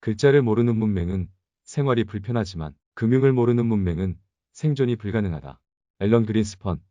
글자를 모르는 문맹은 생활이 불편하지만 금융을 모르는 문맹은 생존이 불가능하다. 앨런 그린스펀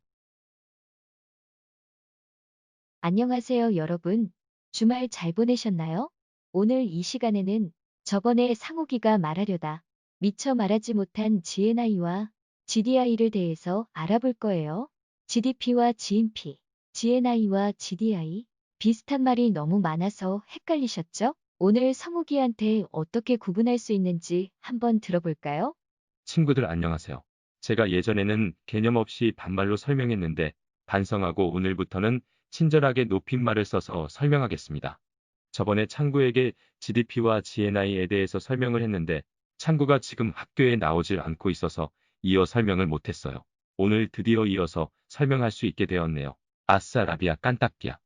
안녕하세요, 여러분. 주말 잘 보내셨나요? 오늘 이 시간에는 저번에 상욱이가 말하려다 미처 말하지 못한 GNI와 GDI를 대해서 알아볼 거예요. GDP와 GNP, GNI와 GDI 비슷한 말이 너무 많아서 헷갈리셨죠? 오늘 성욱이한테 어떻게 구분할 수 있는지 한번 들어볼까요? 친구들 안녕하세요. 제가 예전에는 개념 없이 반말로 설명했는데 반성하고 오늘부터는 친절하게 높임말을 써서 설명하겠습니다. 저번에 창구에게 GDP와 GNI에 대해서 설명을 했는데 창구가 지금 학교에 나오질 않고 있어서 이어 설명을 못했어요. 오늘 드디어 이어서 설명할 수 있게 되었네요. 아싸 라비아 깐딱기야.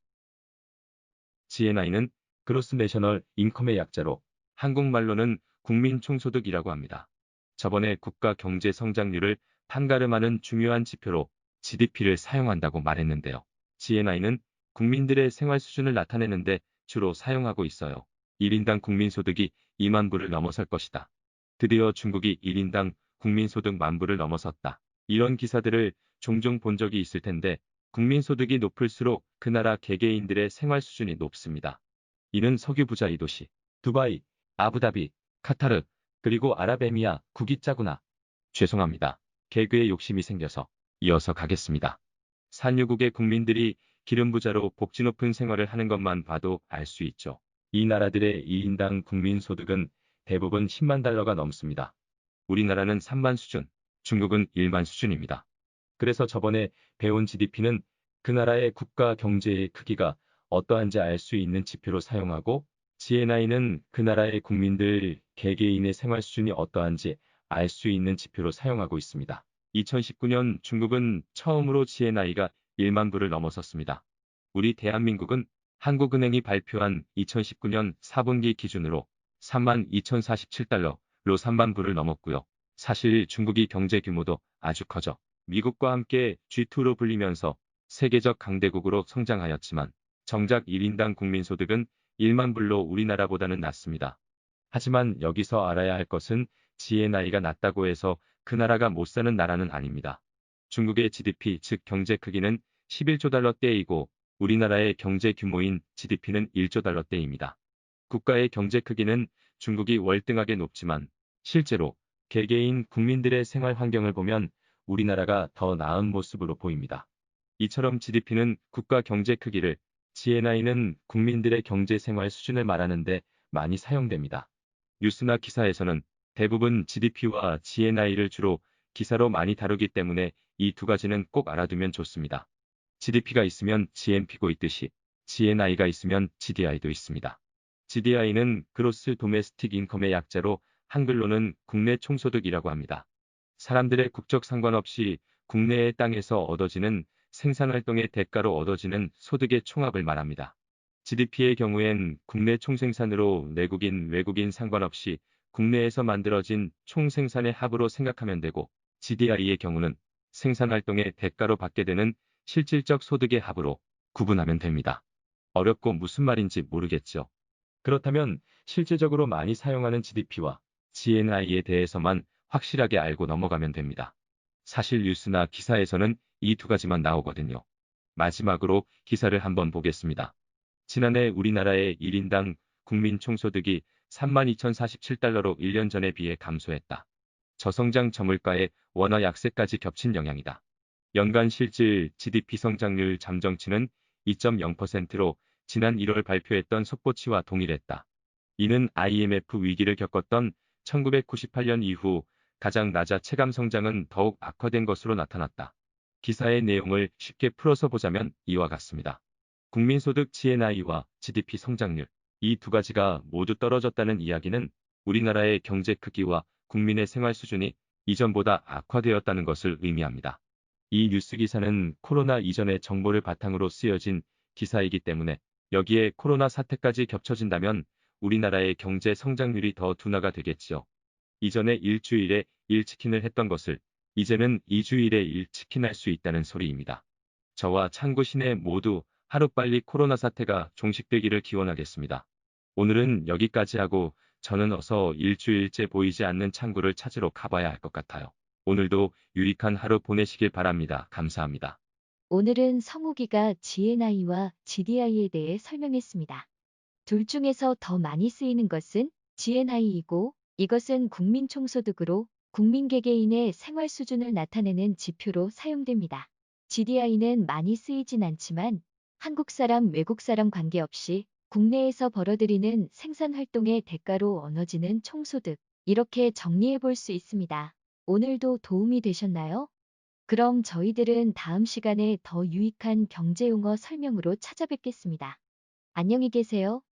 GNI는 그로스 내셔널 인컴의 약자로 한국말로는 국민총소득이라고 합니다. 저번에 국가 경제 성장률을 판가름하는 중요한 지표로 GDP를 사용한다고 말했는데요. GNI는 국민들의 생활 수준을 나타내는데 주로 사용하고 있어요. 1인당 국민소득이 2만 불을 넘어설 것이다. 드디어 중국이 1인당 국민소득 만 불을 넘어섰다. 이런 기사들을 종종 본 적이 있을 텐데 국민소득이 높을수록 그 나라 개개인들의 생활 수준이 높습니다. 이는 석유 부자 이 도시, 두바이, 아부다비, 카타르, 그리고 아랍에미야 국이 짜구나. 죄송합니다. 개그에 욕심이 생겨서 이어서 가겠습니다. 산유국의 국민들이 기름 부자로 복지 높은 생활을 하는 것만 봐도 알 수 있죠. 이 나라들의 2인당 국민 소득은 대부분 10만 달러가 넘습니다. 우리나라는 3만 수준, 중국은 1만 수준입니다. 그래서 저번에 배운 GDP는 그 나라의 국가 경제의 크기가 어떠한지 알 수 있는 지표로 사용하고 GNI는 그 나라의 국민들 개개인의 생활 수준이 어떠한지 알 수 있는 지표로 사용하고 있습니다. 2019년 중국은 처음으로 GNI가 1만 불을 넘어섰습니다. 우리 대한민국은 한국은행이 발표한 2019년 4분기 기준으로 3만 2047달러로 3만 불을 넘었고요. 사실 중국이 경제 규모도 아주 커져 미국과 함께 G2로 불리면서 세계적 강대국으로 성장하였지만 정작 1인당 국민소득은 1만 불로 우리나라보다는 낮습니다. 하지만 여기서 알아야 할 것은 GNI가 낮다고 해서 그 나라가 못 사는 나라는 아닙니다. 중국의 GDP 즉 경제 크기는 11조 달러대이고 우리나라의 경제 규모인 GDP는 1조 달러대입니다. 국가의 경제 크기는 중국이 월등하게 높지만 실제로 개개인 국민들의 생활 환경을 보면 우리나라가 더 나은 모습으로 보입니다. 이처럼 GDP는 국가 경제 크기를 GNI는 국민들의 경제 생활 수준을 말하는데 많이 사용됩니다. 뉴스나 기사에서는 대부분 GDP와 GNI를 주로 기사로 많이 다루기 때문에 이 두 가지는 꼭 알아두면 좋습니다. GDP가 있으면 GNP고 있듯이 GNI가 있으면 GDI도 있습니다. GDI는 그로스 도메스틱 인컴의 약자로 한글로는 국내 총소득이라고 합니다. 사람들의 국적 상관없이 국내의 땅에서 얻어지는 생산활동의 대가로 얻어지는 소득의 총합을 말합니다. GDP의 경우엔 국내 총생산으로 내국인, 외국인 상관없이 국내에서 만들어진 총생산의 합으로 생각하면 되고 GDI의 경우는 생산활동의 대가로 받게 되는 실질적 소득의 합으로 구분하면 됩니다. 어렵고 무슨 말인지 모르겠죠. 그렇다면 실제적으로 많이 사용하는 GDP와 GNI에 대해서만 확실하게 알고 넘어가면 됩니다. 사실 뉴스나 기사에서는 이 두 가지만 나오거든요. 마지막으로 기사를 한번 보겠습니다. 지난해 우리나라의 1인당 국민 총소득이 32,047달러로 1년 전에 비해 감소했다. 저성장 저물가에 원화 약세까지 겹친 영향이다. 연간 실질 GDP 성장률 잠정치는 2.0%로 지난 1월 발표했던 속보치와 동일했다. 이는 IMF 위기를 겪었던 1998년 이후 가장 낮아 체감 성장은 더욱 악화된 것으로 나타났다. 기사의 내용을 쉽게 풀어서 보자면 이와 같습니다. 국민소득 GNI와 GDP 성장률, 이 두 가지가 모두 떨어졌다는 이야기는 우리나라의 경제 크기와 국민의 생활 수준이 이전보다 악화되었다는 것을 의미합니다. 이 뉴스 기사는 코로나 이전의 정보를 바탕으로 쓰여진 기사이기 때문에 여기에 코로나 사태까지 겹쳐진다면 우리나라의 경제 성장률이 더 둔화가 되겠지요. 이전에 일주일에 1치킨을 했던 것을 이제는 2주일에 1치킨 할 수 있다는 소리입니다. 저와 창구 시내 모두 하루빨리 코로나 사태가 종식되기를 기원하겠습니다. 오늘은 여기까지 하고 저는 어서 일주일째 보이지 않는 창구를 찾으러 가봐야 할 것 같아요. 오늘도 유익한 하루 보내시길 바랍니다. 감사합니다. 오늘은 성욱이가 GNI와 GDI에 대해 설명했습니다. 둘 중에서 더 많이 쓰이는 것은 GNI이고 이것은 국민총소득으로 국민 개개인의 생활 수준을 나타내는 지표로 사용됩니다. GDI는 많이 쓰이진 않지만 한국 사람, 외국 사람 관계없이 국내에서 벌어들이는 생산 활동의 대가로 얻어지는 총소득 이렇게 정리해 볼 수 있습니다. 오늘도 도움이 되셨나요? 그럼 저희들은 다음 시간에 더 유익한 경제 용어 설명으로 찾아뵙겠습니다. 안녕히 계세요.